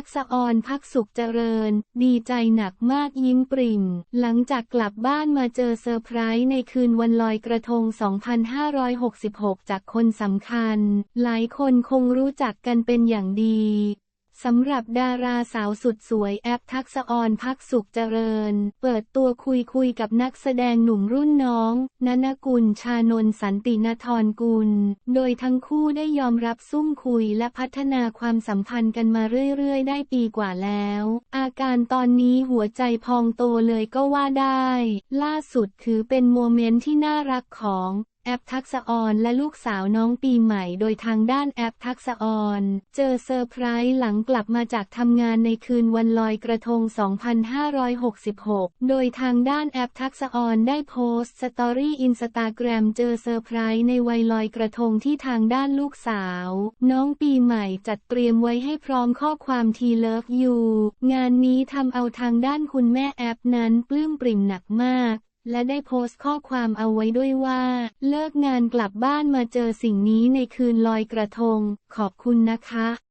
ักษะออนพักสุขเจริญ ดีใจหนักมากยิ้มปริ่ม หลังจากกลับบ้านมาเจอเซอร์ไพรส์ในคืนวันลอยกระทง 2566 จากคนสำคัญ หลายคนคงรู้จักกันเป็นอย่างดี สำหรับดาราสาวสุดสวยแอปทักษออนพักสุขเจริญ เปิดตัวคุยคุยกับนักแสดงหนุ่มรุ่นน้อง นนกุลชานนสันตินทรกุล โดยทั้งคู่ได้ยอมรับซุ่มคุยและพัฒนาความสัมพันธ์กันมาเรื่อย ๆ ได้ปีกว่าแล้ว อาการตอนนี้หัวใจพองโตเลยก็ว่าได้ ล่าสุดถือเป็นโมเมนต์ที่น่ารักของ อปทักษะออนและลูกสาวน้องปีใหม่ โดยทางด้านแอปทักษะออนเจอเซอร์ไพรส์หลังกลับมาจากทำงานในคืนวันลอยกระทง 2566 โดยทางด้านแอปทักษะออนได้โพสต์สตอรี่อินสตาแกรมเจอเซอร์ไพรส์ในวัยลอยกระทงที่ทางด้านลูกสาว น้องปีใหม่จัดเตรียมไว้ให้พร้อมข้อความทีเลิฟยูงานนี้ทำเอาทางด้านคุณแม่แอปนั้นปลื้มปริ่มหนักมาก และได้โพสต์ข้อความเอาไว้ด้วยว่า เลิกงานกลับบ้านมาเจอสิ่งนี้ในคืนลอยกระทง ขอบคุณนะคะ